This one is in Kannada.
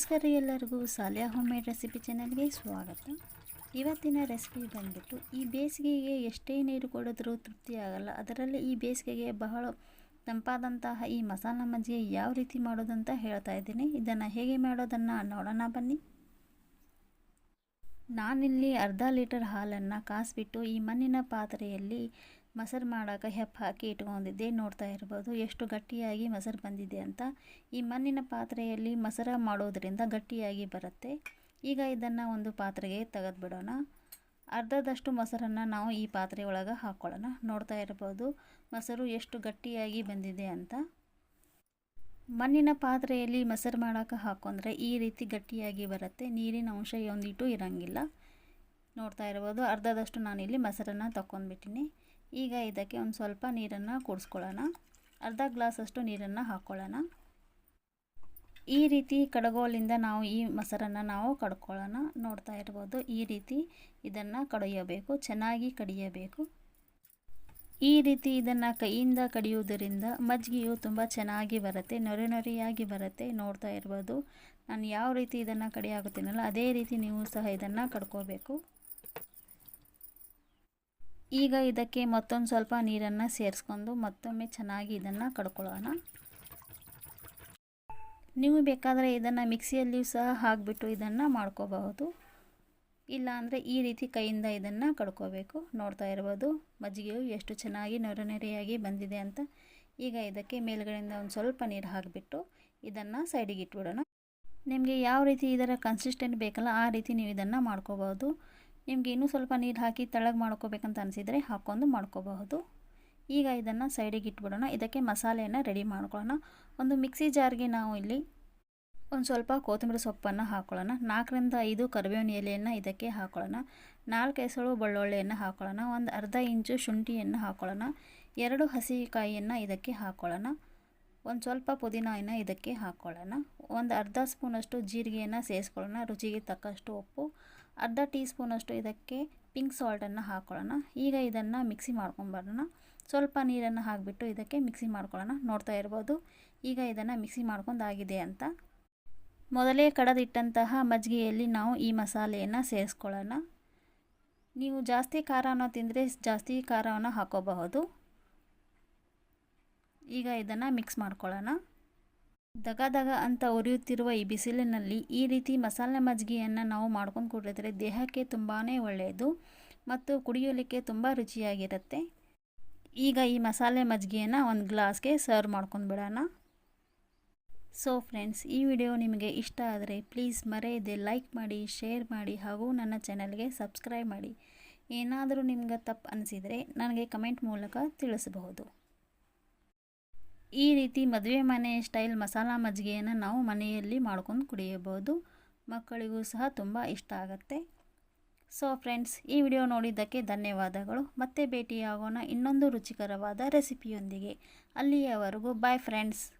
ನಮಸ್ಕಾರ ಎಲ್ಲರಿಗೂ ಸಾಲಿಯಾ ಹೋಮ್ ಮೇಡ್ ರೆಸಿಪಿ ಚಾನಲ್ಗೆ ಸ್ವಾಗತ. ಇವತ್ತಿನ ರೆಸಿಪಿ ಬಂದುಬಿಟ್ಟು ಈ ಬೇಸಿಗೆಗೆ ಎಷ್ಟೇ ನೀರು ಕೊಡಿದ್ರೂ ತೃಪ್ತಿ ಆಗಲ್ಲ. ಅದರಲ್ಲಿ ಈ ಬೇಸಿಗೆಗೆ ಬಹಳ ತಂಪಾದಂತಹ ಈ ಮಸಾಲ ಮಜ್ಜಿಗೆ ಯಾವ ರೀತಿ ಮಾಡೋದಂತ ಹೇಳ್ತಾ ಇದ್ದೀನಿ. ಇದನ್ನು ಹೇಗೆ ಮಾಡೋದನ್ನು ನೋಡೋಣ ಬನ್ನಿ. ನಾನಿಲ್ಲಿ ಅರ್ಧ ಲೀಟರ್ ಹಾಲನ್ನು ಕಾಸಿಬಿಟ್ಟು ಈ ಮಣ್ಣಿನ ಪಾತ್ರೆಯಲ್ಲಿ ಮೊಸರು ಮಾಡೋಕೆ ಹೆಪ್ಪು ಹಾಕಿ ಇಟ್ಕೊಂಡಿದ್ದೆ. ನೋಡ್ತಾ ಇರ್ಬೋದು ಎಷ್ಟು ಗಟ್ಟಿಯಾಗಿ ಮೊಸರು ಬಂದಿದೆ ಅಂತ. ಈ ಮಣ್ಣಿನ ಪಾತ್ರೆಯಲ್ಲಿ ಮೊಸರು ಮಾಡೋದರಿಂದ ಗಟ್ಟಿಯಾಗಿ ಬರುತ್ತೆ. ಈಗ ಇದನ್ನು ಒಂದು ಪಾತ್ರೆಗೆ ತೆಗೆದುಬಿಡೋಣ. ಅರ್ಧದಷ್ಟು ಮೊಸರನ್ನು ನಾವು ಈ ಪಾತ್ರೆ ಒಳಗೆ ಹಾಕ್ಕೊಳ್ಳೋಣ ನೋಡ್ತಾ ಇರ್ಬೋದು ಮೊಸರು ಎಷ್ಟು ಗಟ್ಟಿಯಾಗಿ ಬಂದಿದೆ ಅಂತ. ಮಣ್ಣಿನ ಪಾತ್ರೆಯಲ್ಲಿ ಮೊಸರು ಮಾಡೋಕೆ ಹಾಕೊಂಡ್ರೆ ಈ ರೀತಿ ಗಟ್ಟಿಯಾಗಿ ಬರುತ್ತೆ. ನೀರಿನ ಅಂಶ ಒಂದಿಟ್ಟು ಇರೋಂಗಿಲ್ಲ. ನೋಡ್ತಾ ಇರ್ಬೋದು ಅರ್ಧದಷ್ಟು ನಾನಿಲ್ಲಿ ಮೊಸರನ್ನು ತಗೊಂಡ್ಬಿಟ್ಟಿನಿ ಈಗ ಇದಕ್ಕೆ ಒಂದು ಸ್ವಲ್ಪ ನೀರನ್ನು ಕೂಡಿಸ್ಕೊಳ್ಳೋಣ. ಅರ್ಧ ಗ್ಲಾಸಷ್ಟು ನೀರನ್ನು ಹಾಕ್ಕೊಳ್ಳೋಣ ಈ ರೀತಿ ಕಡಗೋಲಿಂದ ನಾವು ಈ ಮೊಸರನ್ನು ನಾವು ಕಡ್ಕೊಳ್ಳೋಣ. ನೋಡ್ತಾ ಇರ್ಬೋದು, ಈ ರೀತಿ ಇದನ್ನು ಕಡಿಯಬೇಕು, ಚೆನ್ನಾಗಿ ಕಡಿಯಬೇಕು. ಈ ರೀತಿ ಇದನ್ನು ಕೈಯಿಂದ ಕಡಿಯುವುದರಿಂದ ಮಜ್ಜಿಗೆಯು ತುಂಬ ಚೆನ್ನಾಗಿ ಬರುತ್ತೆ, ನೊರೆ ನೊರೆಯಾಗಿ ಬರುತ್ತೆ. ನೋಡ್ತಾ ಇರ್ಬೋದು, ನಾನು ಯಾವ ರೀತಿ ಇದನ್ನು ಕಡಿಯಾಗುತ್ತೀನಲ್ಲ, ಅದೇ ರೀತಿ ನೀವು ಸಹ ಇದನ್ನು ಕಡ್ಕೋಬೇಕು. ಈಗ ಇದಕ್ಕೆ ಮತ್ತೊಂದು ಸ್ವಲ್ಪ ನೀರನ್ನು ಸೇರಿಸ್ಕೊಂಡು ಮತ್ತೊಮ್ಮೆ ಚೆನ್ನಾಗಿ ಇದನ್ನು ಕಡ್ಕೊಳ್ಳೋಣ. ನೀವು ಬೇಕಾದರೆ ಇದನ್ನು ಮಿಕ್ಸಿಯಲ್ಲಿಯೂ ಸಹ ಹಾಕಿಬಿಟ್ಟು ಇದನ್ನು ಮಾಡ್ಕೋಬಹುದು. ಇಲ್ಲಾಂದರೆ ಈ ರೀತಿ ಕೈಯಿಂದ ಇದನ್ನು ಕಡ್ಕೋಬೇಕು. ನೋಡ್ತಾ ಇರ್ಬೋದು, ಮಜ್ಜಿಗೆಯು ಎಷ್ಟು ಚೆನ್ನಾಗಿ ನೊರೆ ನೊರೆಯಾಗಿ ಬಂದಿದೆ ಅಂತ. ಈಗ ಇದಕ್ಕೆ ಮೇಲುಗಡೆಯಿಂದ ಒಂದು ಸ್ವಲ್ಪ ನೀರು ಹಾಕಿಬಿಟ್ಟು ಇದನ್ನು ಸೈಡಿಗೆ ಇಟ್ಬಿಡೋಣ. ನಿಮಗೆ ಯಾವ ರೀತಿ ಇದರ ಕನ್ಸಿಸ್ಟೆಂಟ್ ಬೇಕಲ್ಲ, ಆ ರೀತಿ ನೀವು ಇದನ್ನು ಮಾಡ್ಕೋಬಹುದು. ನಿಮಗೆ ಇನ್ನೂ ಸ್ವಲ್ಪ ನೀರು ಹಾಕಿ ತೆಳಗೆ ಮಾಡ್ಕೋಬೇಕಂತ ಅನಿಸಿದರೆ ಹಾಕ್ಕೊಂಡು ಮಾಡ್ಕೋಬಹುದು. ಈಗ ಇದನ್ನು ಸೈಡಿಗೆ ಇಟ್ಬಿಡೋಣ. ಇದಕ್ಕೆ ಮಸಾಲೆಯನ್ನು ರೆಡಿ ಮಾಡ್ಕೊಳ್ಳೋಣ. ಒಂದು ಮಿಕ್ಸಿ ಜಾರ್ಗೆ ನಾವು ಇಲ್ಲಿ ಒಂದು ಸ್ವಲ್ಪ ಕೊತ್ತಂಬರಿ ಸೊಪ್ಪನ್ನು ಹಾಕೊಳ್ಳೋಣ. ನಾಲ್ಕರಿಂದ ಐದು ಕರಿಬೇವಿನ ಎಲೆಯನ್ನು ಇದಕ್ಕೆ ಹಾಕೊಳ್ಳೋಣ. ನಾಲ್ಕು ಎಸಳು ಬೆಳ್ಳುಳ್ಳಿಯನ್ನು ಹಾಕ್ಕೊಳ್ಳೋಣ ಒಂದು ಅರ್ಧ ಇಂಚು ಶುಂಠಿಯನ್ನು ಹಾಕೊಳ್ಳೋಣ. ಎರಡು ಹಸಿಕಾಯಿಯನ್ನು ಇದಕ್ಕೆ ಹಾಕೊಳ್ಳೋಣ. ಒಂದು ಸ್ವಲ್ಪ ಪುದೀನಾಯನ್ನು ಇದಕ್ಕೆ ಹಾಕೊಳ್ಳೋಣ. ಒಂದು ಅರ್ಧ ಸ್ಪೂನಷ್ಟು ಜೀರಿಗೆಯನ್ನು ಸೇರಿಸ್ಕೊಳ್ಳೋಣ. ರುಚಿಗೆ ತಕ್ಕಷ್ಟು ಉಪ್ಪು. ಅರ್ಧ ಟೀ ಸ್ಪೂನಷ್ಟು ಇದಕ್ಕೆ ಪಿಂಕ್ ಸಾಲ್ಟನ್ನು ಹಾಕ್ಕೊಳ್ಳೋಣ ಈಗ ಇದನ್ನು ಮಿಕ್ಸಿ ಮಾಡ್ಕೊಂಬರೋಣ. ಸ್ವಲ್ಪ ನೀರನ್ನು ಹಾಕಿಬಿಟ್ಟು ಇದಕ್ಕೆ ಮಿಕ್ಸಿ ಮಾಡ್ಕೊಳ್ಳೋಣ. ನೋಡ್ತಾ ಇರ್ಬೋದು. ಈಗ ಇದನ್ನು ಮಿಕ್ಸಿ ಮಾಡ್ಕೊಂಡಾಗಿದೆ ಅಂತ. ಮೊದಲೇ ಕಡದಿಟ್ಟಂತಹ ಮಜ್ಜಿಗೆಯಲ್ಲಿ ನಾವು ಈ ಮಸಾಲೆಯನ್ನು ಸೇರಿಸ್ಕೊಳ್ಳೋಣ. ನೀವು ಜಾಸ್ತಿ ಖಾರವನ್ನು ತಿಂದರೆ ಜಾಸ್ತಿ ಖಾರವನ್ನು ಹಾಕೋಬಹುದು. ಈಗ ಇದನ್ನು ಮಿಕ್ಸ್ ಮಾಡ್ಕೊಳ್ಳೋಣ. ದಗ ದಗ ಅಂತ ಉರಿಯುತ್ತಿರುವ ಈ ಬಿಸಿಲಿನಲ್ಲಿ ಈ ರೀತಿ ಮಸಾಲೆ ಮಜ್ಜಿಗೆಯನ್ನು ನಾವು ಮಾಡ್ಕೊಂಡು ಕುಡಿದ್ರೆ ದೇಹಕ್ಕೆ ತುಂಬಾ ಒಳ್ಳೆಯದು ಮತ್ತು ಕುಡಿಯಲಿಕ್ಕೆ ತುಂಬ ರುಚಿಯಾಗಿರುತ್ತೆ. ಈಗ ಈ ಮಸಾಲೆ ಮಜ್ಜಿಗೆಯನ್ನು ಒಂದು ಗ್ಲಾಸ್ಗೆ ಸರ್ವ್ ಮಾಡ್ಕೊಂಡು ಬಿಡೋಣ. ಸೊ ಫ್ರೆಂಡ್ಸ್ ಈ ವಿಡಿಯೋ ನಿಮಗೆ ಇಷ್ಟ ಆದರೆ ಪ್ಲೀಸ್ ಮರೆಯದೆ ಲೈಕ್ ಮಾಡಿ, ಶೇರ್ ಮಾಡಿ ಹಾಗೂ ನನ್ನ ಚಾನಲ್ಗೆ ಸಬ್ಸ್ಕ್ರೈಬ್ ಮಾಡಿ. ಏನಾದರೂ ನಿಮ್ಗೆ ತಪ್ಪು ಅನಿಸಿದರೆ ನನಗೆ ಕಮೆಂಟ್ ಮೂಲಕ ತಿಳಿಸಬಹುದು. ಈ ರೀತಿ ಮದುವೆ ಮನೆ ಸ್ಟೈಲ್ ಮಸಾಲ ಮಜ್ಜಿಗೆಯನ್ನು ನಾವು ಮನೆಯಲ್ಲಿ ಮಾಡ್ಕೊಂಡು ಕುಡಿಯಬಹುದು. ಮಕ್ಕಳಿಗೂ ಸಹ ತುಂಬ ಇಷ್ಟ ಆಗುತ್ತೆ. ಸೊ ಫ್ರೆಂಡ್ಸ್ ಈ ವಿಡಿಯೋ ನೋಡಿದ್ದಕ್ಕೆ ಧನ್ಯವಾದಗಳು. ಮತ್ತೆ ಭೇಟಿಯಾಗೋಣ ಇನ್ನೊಂದು ರುಚಿಕರವಾದ ರೆಸಿಪಿಯೊಂದಿಗೆ. ಅಲ್ಲಿಯವರೆಗೂ ಬಾಯ್ ಫ್ರೆಂಡ್ಸ್